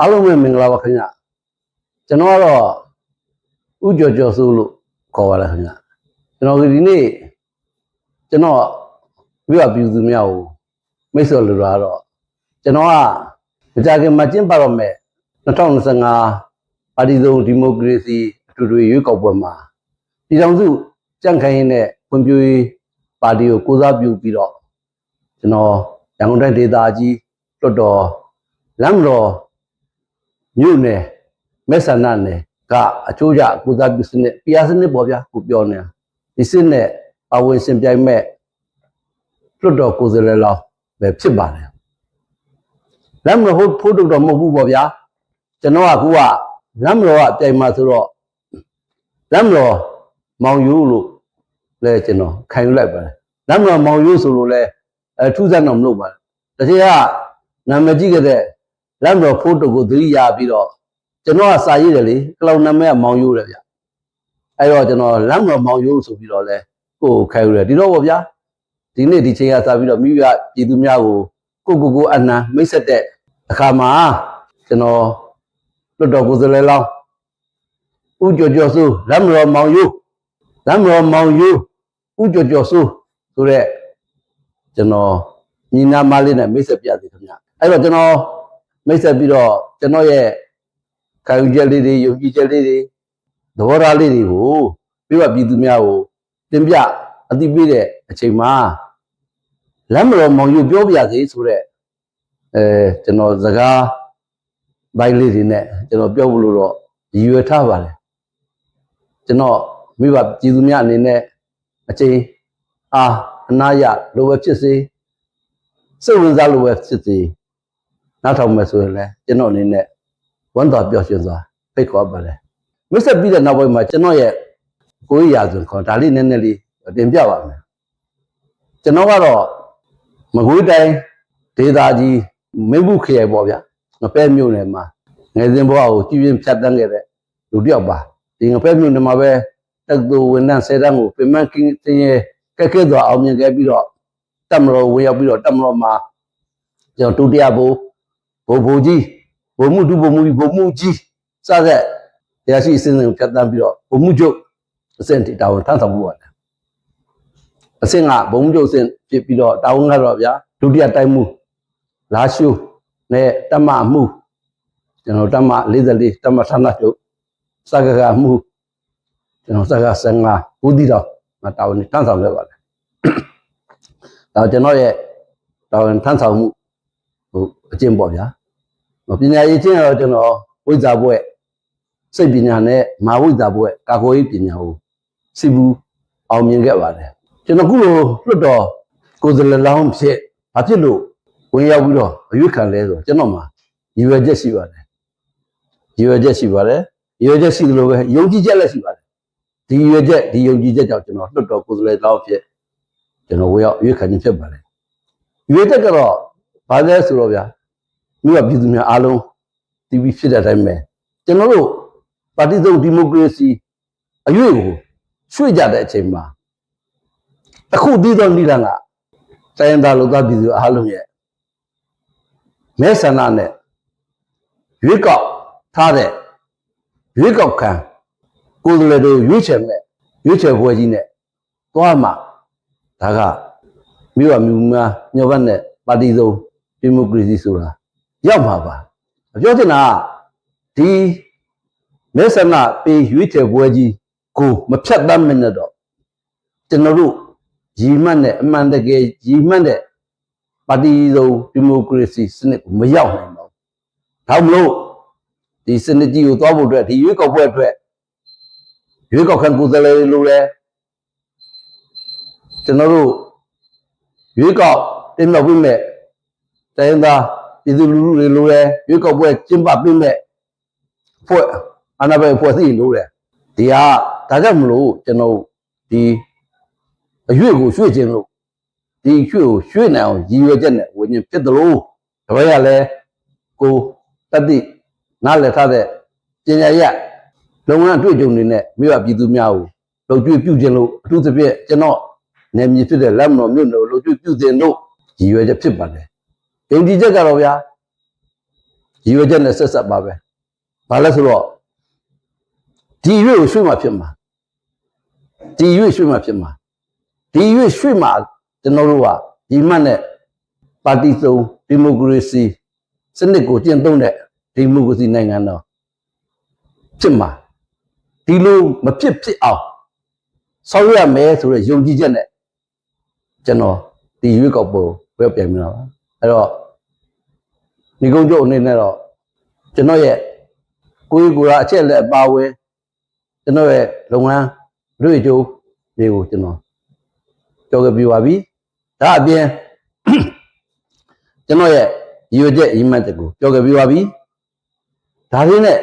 အားလုံးပဲမင်္ဂလာပါခင်ဗျကျွန်တော်ကတော့ဥကျော်ကျော်စိုးလို့ခေါ်ပါတယ်ခင်ဗျကျွန်တော်ဒီနေ့ကျွန်တော်မြို့အပြည်သူများကိုမိတ်ဆွေလူလာတော့ကျွန်တော်ကမကြခင်မှာကျင်းပတော့မဲ့2025ပါတီစုံဒီမိုကရေစီအထွေထွေရွေးကောက်ပွဲမှာပြည်ထောင်စုကြံ့ခိုင်ရေးနဲ့ဖွံ့ဖြိုးရေးပါတီကိုကိုစားပြုပြီးတော့ကျွန်တော်ရန်ကုန်တိုင်းဒေသကြီးလွှတ်တော်လမ်းမတော် မြို့နယ်မဲဆန္ဒနယ်ကအချိုးကျကိုစားပြုစနစ်ပြာစနစ်ပေါ့ဗျာကိုပြောနေတာဒီစနစ်အဝင်ရှင်ပြိုင်မဲ့လွှတ်တော်ကိုယ်စားလှယ်လောင်းပဲဖြစ်ပါတယ်လမ်းမတော်ဟုတ်ဖို့တော့မဟုတ်ဘူးပေါ့ဗျာကျွန်တော်ကကူကလမ်းမတော်ကပြိုင်မှာဆိုတော့လမ်းမတော်မောင်ယူလို့လဲကျွန်တော်ခံယူလိုက်ပါတယ်လမ်းမတော်မောင်ယူဆိုလို့လဲအဲထူးဆန်းတော့မလုပ်ပါဘူးတကယ်ကနာမည်ကြီးခဲ့တဲ့ လမ်းမတော်ဖို့တုတ်ကိုသတိရပြီးတော့ကျွန်တော်ကစာရေးတယ်လေကလောင်နာမည်ကမောင်ယူတယ်ဗျအဲ့တော့ကျွန်တော်လမ်းမတော်မောင်ယူဆိုပြီးတော့လဲကိုယ်ခံယူတယ်ဒီတော့ပေါ့ဗျာဒီနေ့ဒီချိန်ကစပြီးတော့မိဘပြည်သူများကိုကိုကိုကိုအနံမိတ်ဆက်တဲ့အခါမှာကျွန်တော်လွတ်တော်ကိုယ်စားလှယ်လောင်းဦးကျော်ကျော်စိုးလမ်းမတော်မောင်ယူလမ်းမတော်မောင်ယူဦးကျော်ကျော်စိုးဆိုတဲ့ကျွန်တော်ညီနာမလေးနဲ့မိတ်ဆက်ပြသည်ခင်ဗျအဲ့တော့ကျွန်တော် မိတ်ဆက်ပြီးတော့ကျွန်တော်ရဲ့ခံယူချက်လေးတွေယုံကြည်ချက်လေးတွေသဘောထားလေးတွေကိုပြီးတော့ပြည်သူများကိုတင်ပြအသိပေးတဲ့အချိန်မှာလမ်းမတော်မောင်ယူပြောပြရစေဆိုတဲ့အဲကျွန်တော်စကားဘိုင်းလေးတွေနဲ့ကျွန်တော်ပြောဖို့လို့တော့ရည်ရွယ်ထားပါတယ်ကျွန်တော်မိဘပြည်သူများအနေနဲ့အချိန်အားအနာရလိုပဲဖြစ်စေစိတ်ဝင်စားလိုပဲဖြစ်စေ နောက်ထောင်မယ်ဆိုရင်လည်းကျွန်တော်အနေနဲ့ဝမ်းသာပျော်ရွှင်စွာဖိတ်ခေါ်ပါတယ်မစ်ဆက်ပြီးတဲ့နောက်ပိုင်းမှာကျွန်တော်ရဲ့ကိုယ်ရာဇဝင်ခေါ်ဒါလေးနည်းနည်းလေးတင်ပြပါမယ်ကျွန်တော်ကတော့မကွေးတိုင်းဒေသကြီးမင်းဘူးခရိုင်ပေါ့ဗျာငပဲမြို့နယ်မှာငယ်စဉ်ဘဝကိုကြည်ပြင်းဖြတ်တန်းခဲ့တဲ့လူတစ်ယောက်ပါဒီငပဲမြို့နယ်မှာပဲတက္ကသိုလ်ဝန်ထမ်းဆယ်တန်းကိုပြင်ပန်းကင်းတင်ရဲကဲကဲစွာအောင်မြင်ခဲ့ပြီးတော့တက်မတော်ဝင်ရောက်ပြီးတော့တက်မတော်မှာကျွန်တော်ဒုတိယဘိုး ဘိုးဘိုးကြီးဘိုးမှုဒုဘိုးမှုကြီးဘိုးမှုကြီးစတဲ့တရားရှိအစဉ်အစဉ်ဖြတ်တန်းပြီးတော့ဘိုးမှုချုပ်အစဉ်တီတာဝန်ထမ်းဆောင်မှုပါတယ်အစဉ်ကဘုံမှုချုပ်အစဉ်ဖြစ်ပြီးတော့တာဝန်ကတော့ဗျာဒုတိယတိုင်းမှုလာရှုနဲ့တမမှုကျွန်တော်တမ44တမဌာနချုပ်စကကမှုကျွန်တော်စက15ဦးတည်တော်မတာဝန်ထမ်းဆောင်ခဲ့ပါတယ်ဒါကျွန်တော်ရဲ့တာဝန်ထမ်းဆောင်မှုဟိုအကျင့်ပေါ့ဗျာ ပညာရေးချင်းတော့ကျွန်တော်ဝိဇ္ဇာဘွဲ့စိတ်ပညာနဲ့မာဝိဇ္ဇာဘွဲ့ကာကွယ်ရေးပညာကိုစီဘူးအောင်မြင်ခဲ့ပါတယ်ကျွန်တော်ခုလိုလွတ်တော်ကိုယ်စလလောင်းဖြစ်ဘာဖြစ်လို့ဝင်ရောက်ပြီးတော့အရွေးခံလဲဆိုကျွန်တော်မှာရည်ရွယ်ချက်ရှိပါတယ်ရည်ရွယ်ချက်ရှိပါတယ်ရည်ရွယ်ချက်ရှိသလိုပဲယုံကြည်ချက်လည်းရှိပါတယ်ဒီရည်ရွယ်ချက်ဒီယုံကြည်ချက်ကြောင့်ကျွန်တော်လွတ်တော်ကိုယ်စလလောင်းဖြစ်ကျွန်တော်ဝင်ရောက်အရွေးခံခြင်းဖြစ်ပါတယ်ရည်ရွယ်ချက်ကတော့ဘာလဲဆိုတော့ဗျာ မြို့ကပြည်သူများအားလုံးတီဗီဖြစ်တဲ့အတိုင်းပဲကျွန်တော်တို့ပါတီစုံဒီမိုကရေစီအရွေးကိုရွှေ့ကြတဲ့အချိန်မှာအခုပြီးတော့နိလန်ကတိုင်းသားလူသားပြည်သူအားလုံးရဲ့မဲဆန္ဒနဲ့ရွေးကောက်ထားတဲ့ရွေးကောက်ခံကိုယ်စားလှယ်တို့ရွေးချယ်မဲ့ရွေးချယ်ပွဲကြီးနဲ့သွားမှာဒါကမြို့အမျိုးများညောဘတ်နဲ့ပါတီစုံဒီမိုကရေစီဆိုတာ ရောက်မှာပါပြောချင်တာကဒီမဲဆန္ဒပေးရွေးချယ်ပွဲကြီးကိုမဖြတ်တတ်မနဲ့တော့ကျွန်တော်တို့ရီမှတ်နဲ့အမှန်တကယ်ရီမှတ်တဲ့ပါတီစုံဒီမိုကရေစီစနစ်ကိုမရောက်နိုင်ပါဘူး။ဒါမလို့ဒီစနစ်ကြီးကိုသွားဖို့အတွက်ဒီရွေးကောက်ပွဲအတွက်ရွေးကောက်ခံကိုယ်စားလှယ်တွေလိုလဲကျွန်တော်တို့ရွေးကောက်တင်တော့ပြင်မဲ့တိုင်းသား ပြည်သူလူထုတွေလိုလဲရွေးကောက်ပွဲကျင်းပပြင်မဲ့ဖွဲ့အာဏာပိုင်ဖွဲ့စည်းလိုတယ်ဒီဟာဒါကြောင့်မလို့ကျွန်တော်ဒီအရွေ့ကိုရွှေ့ခြင်းလို့ဒီရွှေ့ကိုရွှေ့နိုင်အောင်ရည်ရွယ်ချက်နဲ့ဝิญဉ်ဖြစ်တယ်လို့တပည့်ကလည်းကိုတတိနားလည်ထားတဲ့ပညာရလုပ်ငန်းအတွေ့အကြုံတွေနဲ့မြို့ရပြည်သူများကိုလှုပ်ကြွေးပြုခြင်းလို့အထူးသဖြင့်ကျွန်တော်နေမြေဖြစ်တဲ့လက်မတော်မြို့နယ်ကိုလှုပ်ကြွေးပြုခြင်းလို့ရည်ရွယ်ချက်ဖြစ်ပါတယ်။ ဒိန်ဒီချက်ကတော့ဗျာရရည်ရွယ်ချက်နဲ့ဆက်ဆက်ပါပဲဘာလဲဆိုတော့ဒီရွေ့ကိုရွှေ့မှဖြစ်မှာဒီရွေ့ရွှေ့မှဖြစ်မှာဒီရွေ့ရွှေ့မှကျွန်တော်တို့ကဒီမှတ်နဲ့ပါတီစုံဒီမိုကရေစီစနစ်ကိုကျင့်သုံးတဲ့ဒီမိုကရေစီနိုင်ငံတော်ဖြစ်မှာဒီလိုမဖြစ်ဖြစ်အောင်ဆောက်ရမယ်ဆိုတဲ့ယုံကြည်ချက်နဲ့ကျွန်တော်ဒီရွေ့ကောက်ပုံဝယ်ပြန်နေတာပါ အဲ့တော့ဒီကုန်းကျုပ်အနေနဲ့တော့ကျွန်တော်ရဲ့ကိုယ်ကိုယ်ရာအချက်လက်အပါအဝင်ကျွန်တော်ရဲ့လုပ်ငန်းရွေ့ကြိုးတွေကိုကျွန်တော်ကြောက်ကြပြပါပြီဒါအပြင်ကျွန်တော်ရဲ့ရည်ရွယ်ချက်အရင်မှတ်တကူကြောက်ကြပြပါပြီဒါလေးနဲ့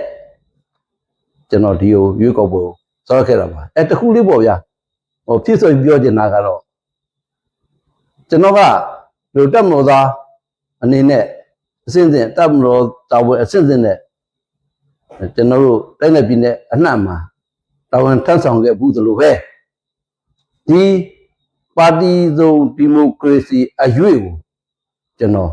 ကျွန်တော်ဒီကိုရွေးကောက်ဖို့စောခဲ့တာပါအဲတခုလေးပေါ့ဗျာဟိုဖြစ်ဆိုရင်ပြောချင်တာကတော့ကျွန်တော်ကလူတက်မလို့သား အနေနဲ့အစဉ်စဉ်တက်မလို့တာဝန်အစဉ်စဉ်နဲ့ကျွန်တော်တို့တိုင်းနယ်ပြည်နယ်အနှံ့မှာတာဝန်ထမ်းဆောင်ခဲ့ဘူးသလိုပဲဒီပါတီစုံဒီမိုကရေစီအရွေ့ကိုကျွန်တော်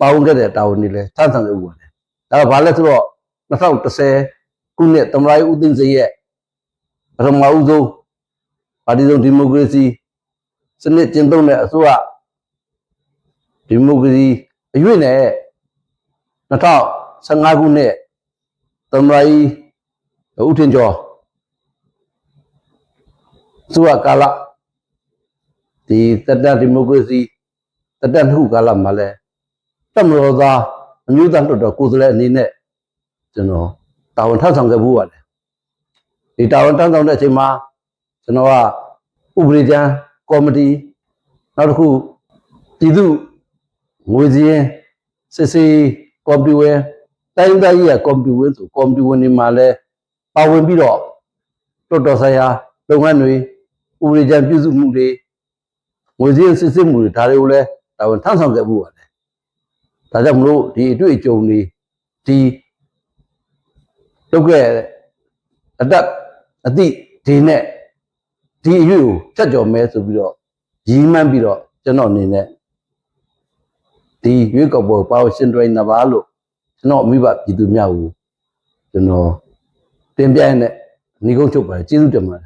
ပါဝင်ခဲ့တဲ့တာဝန်တွေလည်းထမ်းဆောင်ခဲ့ဘူးပါတယ်ဒါကဘာလဲဆိုတော့2010ခုနှစ်သမ္မတကြီးဦးသိန်းစိန်ရဲ့ပထမဦးဆုံးပါတီစုံဒီမိုကရေစီစနစ်ကျင့်သုံးတဲ့အစိုးရဒီမိုကရေစီ အရွေ့နဲ့2015ခုနှစ်သမ္မတကြီးဦးထင်ကျော်သူကကာလဒီတက်တဒီမိုကရေစီတက်တနှစ်ခုကာလမှာလဲတက်မတော်သားအမျိုးသားလွှတ်တော်ကိုယ်စားလှယ်အနေနဲ့ကျွန်တော်တာဝန်ထမ်းဆောင်ခဲ့ဘူးပါတယ်ဒီတာဝန်ထမ်းဆောင်တဲ့အချိန်မှာကျွန်တော်ကဥပဒေကျမ်းကော်မတီနောက်တစ်ခုပြည်သူ ငွေစည်းရင်စစ်စီကော်မတီဝင်တိုင်းတိုင်းရဲ့ကော်မတီဝင်ဆိုကော်မတီဝင်တွေမှာလဲပါဝင်ပြီးတော့တော်တော်ဆိုင်ရာလုပ်ငန်းတွေဥပဒေကျမ်းပြုစုမှုတွေငွေစည်းစစ်စစ်မှုတွေဒါတွေကိုလဲတာဝန်ထမ်းဆောင်ခဲ့ဘူးပါတယ်ဒါကြောင့်မလို့ဒီအတွေ့အကြုံတွေဒီလုပ်ခဲ့အတက်အသည့်ဒီနဲ့ဒီအရွေကိုဖြတ်ကျော်မဲဆိုပြီးတော့ရီးမှန်းပြီးတော့ကျွန်တော်အနေနဲ့ ဒီရွေးကောက်ပွဲပါဝရှင်တွင်နဘာလို့ကျွန်တော်အမိဘပြည်သူများကိုကျွန်တော်တင်ပြရတဲ့ညီကုန်းချုပ်ပါတယ်ကျေးဇူးတင်ပါတယ်